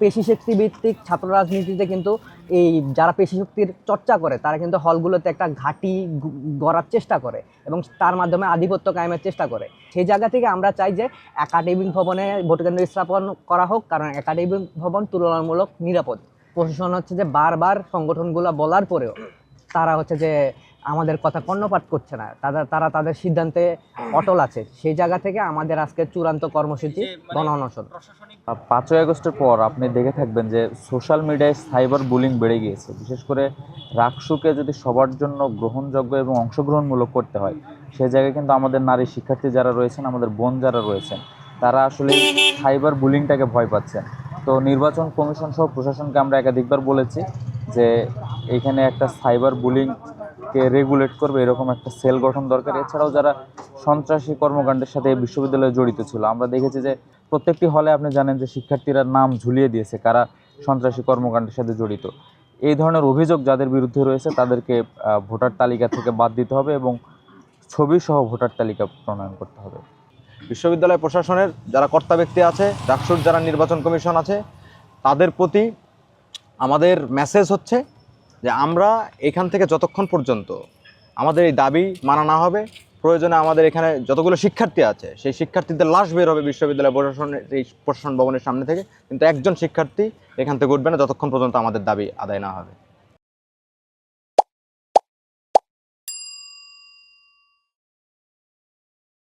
পেশি শক্তি ভিত্তিক ছাত্র রাজনীতিতে কিন্তু এই যারা পেশি শক্তির চর্চা করে, তারা কিন্তু হলগুলোতে একটা ঘাঁটি গড়ার চেষ্টা করে এবং তার মাধ্যমে আধিপত্য কায়েমের চেষ্টা করে। সেই জায়গা থেকে আমরা চাই যে একাডেমিক ভবনে ভোটকেন্দ্র স্থাপন করা হোক, কারণ একাডেমিক ভবন তুলনামূলক নিরাপদ। প্রশাসন হচ্ছে যে বারবার সংগঠনগুলো বলার পরেও তারা হচ্ছে যে আমাদের কথা কর্ণপাত করছে না। তারা তারা তাদের সিদ্ধান্তে অটল আছে। সেই জায়গা থেকে আমাদের আজকে চূড়ান্ত কর্মসূচি গণ অনশন পাঁচই আগস্টের পর আপনি দেখে থাকবেন যে সোশ্যাল মিডিয়ায় সাইবার বুলিং বেড়ে গিয়েছে। বিশেষ করে রাকসুকে যদি সবার জন্য গ্রহণযোগ্য এবং অংশগ্রহণমূলক করতে হয় সে জায়গায় কিন্তু আমাদের নারী শিক্ষার্থী যারা রয়েছেন আমাদের বোন যারা রয়েছেন তারা আসলে সাইবার বুলিংটাকে ভয় পাচ্ছেন। তো নির্বাচন কমিশন সহ প্রশাসনকে আমরা একাধিকবার বলেছি যে এখানে একটা সাইবার বুলিংকে রেগুলেট করবে, এরকম একটা সেল গঠন দরকার। এছাড়াও যারা সন্ত্রাসী কর্মকাণ্ডের সাথে এই বিশ্ববিদ্যালয়ে জড়িত ছিল, আমরা দেখেছি যে প্রত্যেকটি হলে আপনি জানেন যে শিক্ষার্থীরা নাম ঝুলিয়ে দিয়েছে কারা সন্ত্রাসী কর্মকাণ্ডের সাথে জড়িত। এই ধরনের অভিযোগ যাদের বিরুদ্ধে রয়েছে, তাদেরকে ভোটার তালিকা থেকে বাদ দিতে হবে এবং ছবি সহ ভোটার তালিকা প্রণয়ন করতে হবে। বিশ্ববিদ্যালয় প্রশাসনের যারা কর্তা ব্যক্তি আছে, ডাকসুর যারা নির্বাচন কমিশন আছে, তাদের প্রতি আমাদের মেসেজ হচ্ছে যে আমরা এখান থেকে যতক্ষণ পর্যন্ত আমাদের এই দাবি মানা না হবে, প্রয়োজনে আমাদের এখানে যতগুলো শিক্ষার্থী আছে, সেই শিক্ষার্থীদের লাশ বের হবে বিশ্ববিদ্যালয় প্রশাসনের, এই প্রশাসন ভবনের সামনে থেকে। কিন্তু একজন শিক্ষার্থী এখান থেকে উঠবে না যতক্ষণ পর্যন্ত আমাদের দাবি আদায় না হবে।